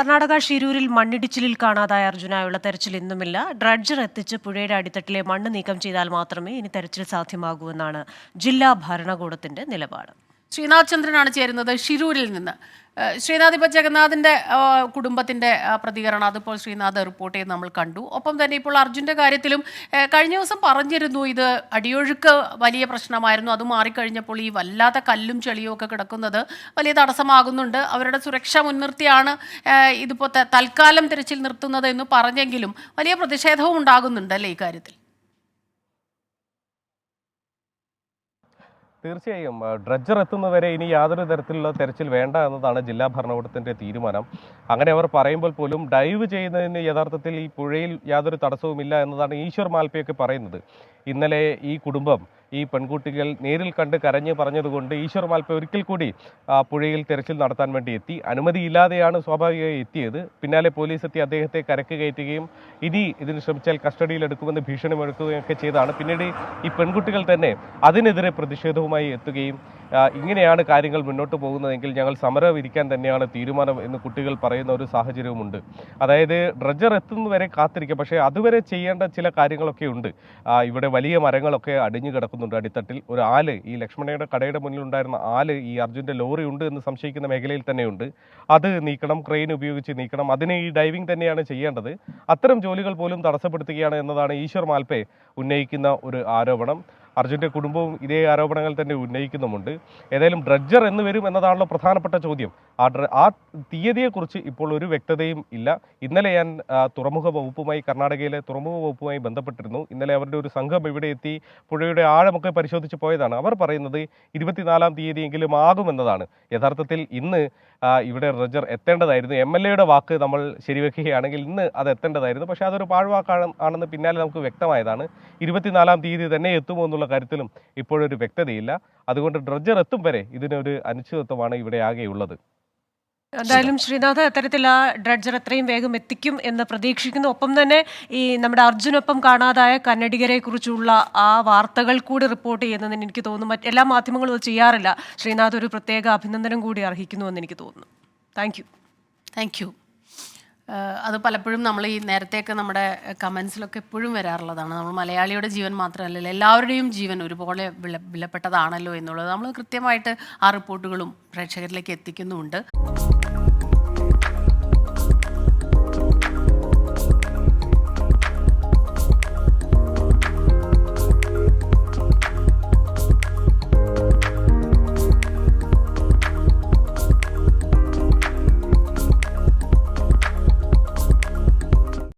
കർണാടക ഷിരൂരിൽ മണ്ണിടിച്ചിലിൽ കാണാതായ അർജുനായുള്ള തെരച്ചിൽ ഇന്നുമില്ല. ഡ്രഡ്ജർ എത്തിച്ച് പുഴയുടെ അടിത്തട്ടിലെ മണ്ണ് നീക്കം ചെയ്താൽ മാത്രമേ ഇനി തെരച്ചിൽ സാധ്യമാകൂ എന്നാണ് ജില്ലാ ഭരണകൂടത്തിന്റെ നിലപാട്. ശ്രീനാഥ് ചന്ദ്രനാണ് ചേരുന്നത് ഷിരൂരിൽ നിന്ന്. ശ്രീനാഥ് ജഗന്നാഥിന്റെ കുടുംബത്തിന്റെ പ്രതികരണം അതിപ്പോൾ ശ്രീനാഥ് റിപ്പോർട്ട് ചെയ്ത് നമ്മൾ കണ്ടു. ഒപ്പം തന്നെ ഇപ്പോൾ അർജുന്റെ കാര്യത്തിലും കഴിഞ്ഞ ദിവസം പറഞ്ഞിരുന്നു ഇത് അടിയൊഴുക്ക് വലിയ പ്രശ്നമായിരുന്നു. അത് മാറിക്കഴിഞ്ഞപ്പോൾ ഈ വല്ലാത്ത കല്ലും ചെളിയും ഒക്കെ കിടക്കുന്നത് വലിയ തടസ്സമാകുന്നുണ്ട്. അവരുടെ സുരക്ഷ മുൻനിർത്തിയാണ് ഇതിപ്പോൾ തൽക്കാലം തിരച്ചിൽ നിർത്തുന്നത് എന്ന് പറഞ്ഞെങ്കിലും വലിയ പ്രതിഷേധവും ഉണ്ടാകുന്നുണ്ടല്ലേ ഇക്കാര്യത്തിൽ തീർച്ചയായും ഡ്രഡ്ജർ എത്തുന്നവരെ ഇനി യാതൊരു തരത്തിലുള്ള തെരച്ചിൽ വേണ്ട എന്നതാണ് ജില്ലാ ഭരണകൂടത്തിന്റെ തീരുമാനം. അങ്ങനെ അവർ പറയുമ്പോൾ പോലും ഡൈവ് ചെയ്യുന്നതിന് യഥാർത്ഥത്തിൽ ഈ പുഴയിൽ യാതൊരു തടസ്സവുമില്ല എന്നതാണ് ഈശ്വർ മാൽപ്പയൊക്കെ പറയുന്നത്. ഇന്നലെ ഈ കുടുംബം ഈ പെൺകുട്ടികൾ നേരിൽ കണ്ട് കരഞ്ഞ് പറഞ്ഞതുകൊണ്ട് ഈശ്വർ മാൽപ്പ ഒരിക്കൽ കൂടി പുഴയിൽ തെരച്ചിൽ നടത്താൻ വേണ്ടി എത്തി. അനുമതിയില്ലാതെയാണ് സ്വാഭാവികമായി എത്തിയത്. പിന്നാലെ പോലീസ് എത്തി അദ്ദേഹത്തെ കരക്ക് കയറ്റുകയും ഇനി ഇതിന് ശ്രമിച്ചാൽ ഭീഷണി മുഴക്കുകയും ഒക്കെ ചെയ്താണ് പിന്നീട് ഈ പെൺകുട്ടികൾ തന്നെ അതിനെതിരെ പ്രതിഷേധവുമായി എത്തുകയും ഇങ്ങനെയാണ് കാര്യങ്ങൾ മുന്നോട്ട് പോകുന്നതെങ്കിൽ ഞങ്ങൾ സമരം ഇരിക്കാൻ തന്നെയാണ് തീരുമാനം എന്ന് കുട്ടികൾ പറയുന്ന ഒരു സാഹചര്യവുമുണ്ട്. അതായത് ഡ്രജർ എത്തുന്നവരെ കാത്തിരിക്കുക പക്ഷേ അതുവരെ ചെയ്യേണ്ട ചില കാര്യങ്ങളൊക്കെ ഉണ്ട്. ഇവിടെ വലിയ മരങ്ങളൊക്കെ അടിഞ്ഞു കിടക്കുന്നുണ്ട് അടിത്തട്ടിൽ. ഒരു ആൽ ഈ ലക്ഷ്മണയുടെ കടയുടെ മുന്നിൽ ഉണ്ടായിരുന്ന ആൽ ഈ അർജുന്റെ ലോറി ഉണ്ട് എന്ന് സംശയിക്കുന്ന മേഖലയിൽ തന്നെയുണ്ട്. അത് നീക്കണം ക്രെയിൻ ഉപയോഗിച്ച് നീക്കണം. അതിന് ഈ ഡൈവിംഗ് തന്നെയാണ് ചെയ്യേണ്ടത്. അത്തരം ജോലികൾ പോലും തടസ്സപ്പെടുത്തുകയാണ് എന്നതാണ് ഈശ്വർ മാൽപ്പെ ഉന്നയിക്കുന്ന ഒരു ആരോപണം. അർജുന്റെ കുടുംബവും ഇതേ ആരോപണങ്ങൾ തന്നെ ഉന്നയിക്കുന്നുമുണ്ട്. ഏതായാലും ഡ്രഡ്ജർ എന്ന് വരും എന്നതാണല്ലോ പ്രധാനപ്പെട്ട ചോദ്യം. ആ ഡ്ര ആ തീയതിയെക്കുറിച്ച് ഇപ്പോൾ ഒരു വ്യക്തതയും ഇല്ല. ഇന്നലെ ഞാൻ തുറമുഖ വകുപ്പുമായി കർണാടകയിലെ തുറമുഖ വകുപ്പുമായി ബന്ധപ്പെട്ടിരുന്നു. ഇന്നലെ അവരുടെ ഒരു സംഘം ഇവിടെ എത്തി പുഴയുടെ ആഴമൊക്കെ പരിശോധിച്ച് പോയതാണ്. അവർ പറയുന്നത് ഇരുപത്തിനാലാം തീയതിയെങ്കിലും ആകുമെന്നതാണ്. യഥാർത്ഥത്തിൽ ഇന്ന് ഇവിടെ ഡ്രഡ്ജർ എത്തേണ്ടതായിരുന്നു. എം എൽ എയുടെ വാക്ക് നമ്മൾ ശരിവെക്കുകയാണെങ്കിൽ ഇന്ന് അത് എത്തേണ്ടതായിരുന്നു. പക്ഷേ അതൊരു പാഴ്വാക്കാണ് ആണെന്ന് പിന്നാലെ നമുക്ക് വ്യക്തമായതാണ്. ഇരുപത്തിനാലാം തീയതി തന്നെ എത്തുമോ എന്നുള്ള കാര്യത്തിലും ഇപ്പോഴൊരു വ്യക്തതയില്ല. അതുകൊണ്ട് ഡ്രഡ്ജർ എത്തും വരെ ഇതിനൊരു അനിശ്ചിതത്വമാണ് ഇവിടെ ആകെയുള്ളത്. എന്തായാലും ശ്രീനാഥ് അത്തരത്തിൽ ആ ഡ്രഡ്ജർ എത്രയും വേഗം എത്തിക്കും എന്ന് പ്രതീക്ഷിക്കുന്നു. ഒപ്പം തന്നെ ഈ നമ്മുടെ അർജുനൊപ്പം കാണാതായ കന്നഡികരെ കുറിച്ചുള്ള ആ വാർത്തകൾ കൂടി റിപ്പോർട്ട് ചെയ്യുന്നതിന് എനിക്ക് തോന്നുന്നു. മറ്റ് എല്ലാ മാധ്യമങ്ങളും അത് ചെയ്യാറില്ല. ശ്രീനാഥ് ഒരു പ്രത്യേക അഭിനന്ദനം കൂടി അർഹിക്കുന്നു എന്ന് എനിക്ക് തോന്നുന്നു. Thank you. Thank you. അത് പലപ്പോഴും നമ്മൾ ഈ നേരത്തെയൊക്കെ നമ്മുടെ കമൻസിലൊക്കെ എപ്പോഴും വരാറുള്ളതാണ്. നമ്മൾ മലയാളിയുടെ ജീവൻ മാത്രമല്ലല്ലോ എല്ലാവരുടെയും ജീവൻ ഒരുപോലെ വില വിലപ്പെട്ടതാണല്ലോ എന്നുള്ളത് നമ്മൾ കൃത്യമായിട്ട് ആ റിപ്പോർട്ടുകളും പ്രേക്ഷകരിലേക്ക് എത്തിക്കുന്നുമുണ്ട്.